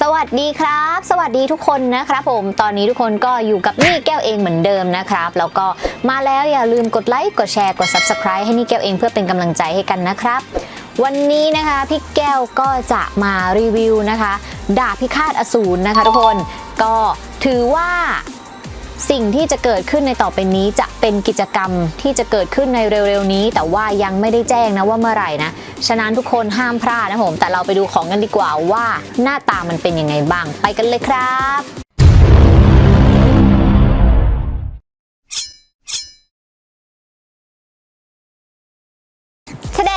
สวัสดีครับ สวัสดีทุกคนนะครับผมตอนนี้ทุกคนก็อยู่กับนี่แก้วเองเหมือนเดิมนะครับ แล้วก็มาแล้วอย่าลืมกดไลค์กดแชร์กด Subscribe ให้นี่แก้วเองเพื่อเป็นกำลังใจให้กันนะครับ วันนี้นะคะพี่แก้วก็จะมารีวิวนะคะ ดาบพิฆาตอสูรนะคะทุกคนก็ถือว่า สิ่งที่จะเกิดขึ้นในต่อไปนี้จะเป็นกิจกรรมที่จะเกิดขึ้นในเร็วๆนี้ แต่ว่ายังไม่ได้แจ้งนะว่าเมื่อไหร่นะ ฉะนั้นทุกคนห้ามพลาดนะผม แต่เราไปดูของกันดีกว่าว่าหน้าตามันเป็นยังไงบ้าง ไปกันเลยครับแสด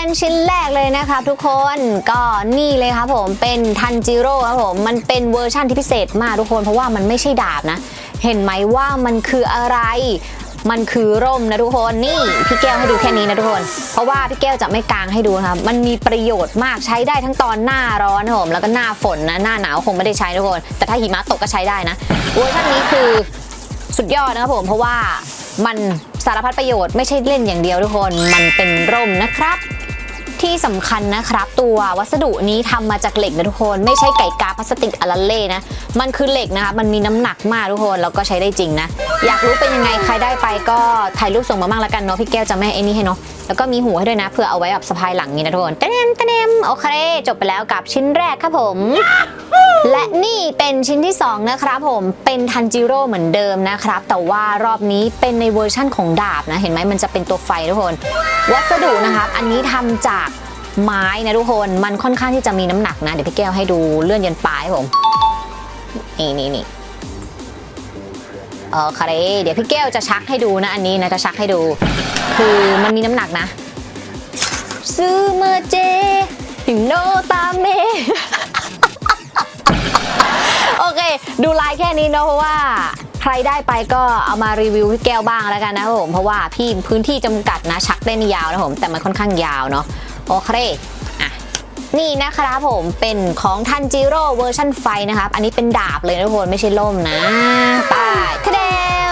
งชิ้นแรกเลยนะครับทุกคนก็นี่เลยครับผมเป็นทันจิโร่ครับผม มันเป็นเวอร์ชั่นที่พิเศษมากทุกคนเพราะว่ามันไม่ใช่ดาบนะ เห็นไหมว่ามันคืออะไร มันคือร่มนะทุกคนนี่พี่แก้วให้ดูแค่นี้นะทุกคน เพราะว่าพี่แก้วจะไม่กางให้ดูครับมันมีประโยชน์มากใช้ได้ทั้งตอนหน้าร้อนนะผมแล้วก็หน้าฝนนะหน้าหนาวคงไม่ได้ใช้ทุกคน แต่ถ้าหิมะตกก็ใช้ได้นะเวอร์ชันนี้คือสุดยอดนะครับผมเพราะว่ามันสารพัดประโยชน์ไม่ใช่เล่นอย่างเดียวทุกคน มันเป็นร่มนะครับ ที่สำคัญนะครับ ตัววัสดุนี้ทำมาจากเหล็กนะทุกคน ไม่ใช่ไก่กาพลาสติกอลันเล่นะ มันคือเหล็กนะคะ มันมีน้ำหนักมากทุกคน แล้วก็ใช้ได้จริงนะ อยากรู้เป็นยังไงใครได้ไปก็ถ่ายรูปส่งมาบ้างละกันเนาะพี่แก้วจะไม่ไอ้นี่ให้เนาะ แล้วก็มีหูให้ด้วยนะเพื่อเอาไว้แบบสะพายหลังนี้นะทุกคนเตเนมเตเนมโอเคจบไปแล้วกับชิ้นแรกครับผม และนี่เป็นชิ้นที่ 2 นะครับผมเป็นทันจิโร่เหมือนเดิมนะครับ แต่ว่ารอบนี้เป็นในเวอร์ชั่นของดาบนะ เห็นไหมมันจะเป็นตัวไฟทุกคน วัสดุนะครับอันนี้ทำจากไม้นะทุกคนมันค่อนข้างที่จะมีน้ำหนักนะ เดี๋ยวพี่แก้วให้ดูเลื่อนยันปลายให้ผมนี่นี่นี่เออคาเรเดี๋ยวพี่แก้วจะชักให้ดูนะอันนี้นะจะชักให้ดู คือมันมีน้ำหนักนะซื้อเมื่อเจถึงโนตาเมโอเค ดูไลน์แค่นี้เนาะเพราะว่าใครได้ไปก็เอามารีวิวพี่แก้วบ้างแล้วกันนะครับผมเพราะว่าพี่พื้นที่จำกัดนะชักได้ไม่ยาวนะผมแต่มันค่อนข้างยาวเนาะโอเค นี่นะครับผมเป็นของทันจิโร่เวอร์ชันไฟนะครับ อันนี้เป็นดาบเลยนะทุกคนไม่ใช่ล่มนะไป้ายทะเด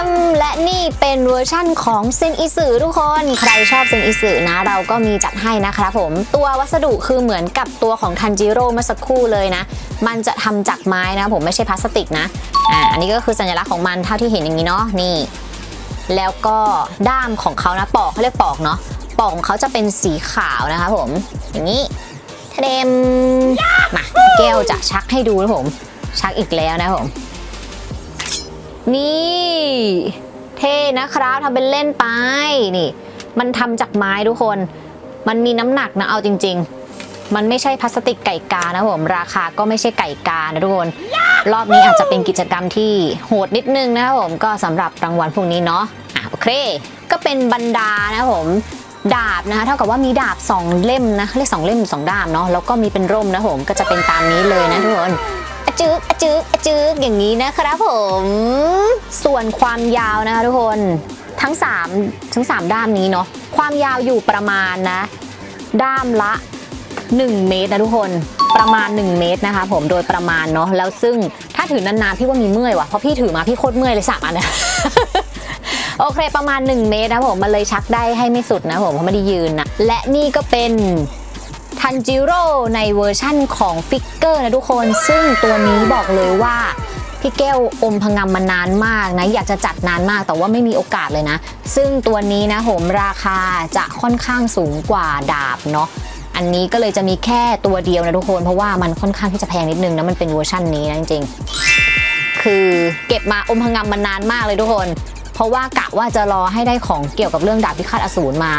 มและนี่เป็นเวอร์ชั่นของเซนอิสึทุกคน ใครชอบเซนอิสึนะ เราก็มีจัดให้นะครับผม ตัววัสดุคือเหมือนกับตัวของทันจิโร่เมื่อสักครู่เลยนะ มันจะทำจากไม้นะผมไม่ใช่พลาสติกนะ อ่า อันนี้ก็คือสัญลักษณ์ของมันเท่าที่เห็นอย่างนี้เนาะ นี่ แล้วก็ด้ามของเขานะปอกเขาเรียกปอกเนาะ ปอกของเขาจะเป็นสีขาวนะคะผม อย่างนี้ ทะเดมมาแก้วจะชักให้ดูนะผม ชักอีกแล้วนะผม นี่ เท่นะครับทำเป็นเล่นไปนี่ มันทำจากไม้ทุกคน มันมีน้ำหนักนะเอาจริง ๆ มันไม่ใช่พลาสติกไก่กานะผม ราคาก็ไม่ใช่ไก่กานะทุกคน รอบนี้อาจจะเป็นกิจกรรมที่โหดนิดนึงนะครับผมก็สำหรับรางวัลพวกนี้เนาะอะโอเค ก็เป็นบรรดานะครับผม ดาบนะคะเท่ากับว่ามีดาบ 2 เล่มนะเรียกสองเล่มหรือสองด้ามเนาะแล้วก็มีเป็นร่มนะผมก็จะเป็นตามนี้เลยนะทุกคนอจึกอจึกอจึกอย่างนี้นะครับผม ส่วนความยาวนะคะทุกคนทั้ง3ทั้ง 3 ด้ามนี้เนาะความยาวอยู่ประมาณนะด้ามละ 1 เมตรนะทุกคนประมาณ 1 เมตรนะคะผมโดยประมาณเนาะแล้วซึ่งถ้าถือนานๆพี่ว่ามีเมื่อยว่ะเพราะพี่ถือมาพี่โคตรเมื่อยเลยสามอันนะ โอเคประมาณ 1 เมตรนะผมมันเลยชักได้ให้ไม่สุดนะผมเพราะไม่ได้ยืนนะและนี่ก็เป็นทันจิโร่ในเวอร์ชั่นของฟิกเกอร์นะทุกคน ซึ่งตัวนี้บอกเลยว่าพี่แก้วอมพงำมานานมากนะ อยากจะจัดนานมากแต่ว่าไม่มีโอกาสเลยนะ ซึ่งตัวนี้นะผมราคาจะค่อนข้างสูงกว่าดาบเนาะอันนี้ก็เลยจะมีแค่ตัวเดียวนะทุกคน เพราะว่ามันค่อนข้างที่จะแพงนิดนึงนะมันเป็นเวอร์ชั่นนี้นะจริงๆ คือเก็บมาอมพงำมานานมากเลยทุกคน เพราะว่ากะว่าจะรอให้ได้ของเกี่ยวกับเรื่องดาบพิฆาตอสูรมา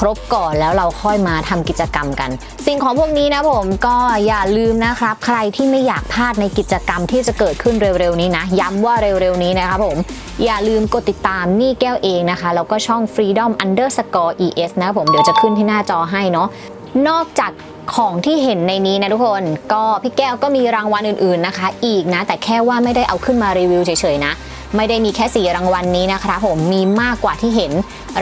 ครบก่อนแล้วเราค่อยมาทำกิจกรรมกัน สิ่งของพวกนี้นะผมก็อย่าลืมนะครับ ใครที่ไม่อยากพลาดในกิจกรรมที่จะเกิดขึ้นเร็วๆนี้นะ ย้ำว่าเร็วๆนี้นะครับผมอย่าลืมกดติดตามนี่แก้วเองนะคะแล้วก็ช่อง freedom underscore es นะผมเดี๋ยวจะขึ้นที่หน้าจอให้เนาะนอกจากของที่เห็นในนี้นะทุกคน ก็พี่แก้วก็มีรางวัลอื่นๆนะคะ อีกนะ แต่แค่ว่าไม่ได้เอาขึ้นมารีวิวเฉยๆนะ ไม่ได้มีแค่ 4 รางวัลนี้นะครับผมมีมากกว่าที่เห็น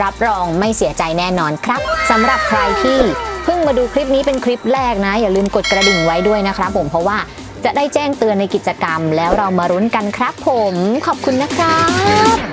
รับรองไม่เสียใจแน่นอนครับสำหรับใครที่เพิ่งมาดูคลิปนี้เป็นคลิปแรกนะ อย่าลืมกดกระดิ่งไว้ด้วยนะครับผมเพราะว่าจะได้แจ้งเตือนในกิจกรรม แล้วเรามารุ้นกันครับผม ขอบคุณนะครับ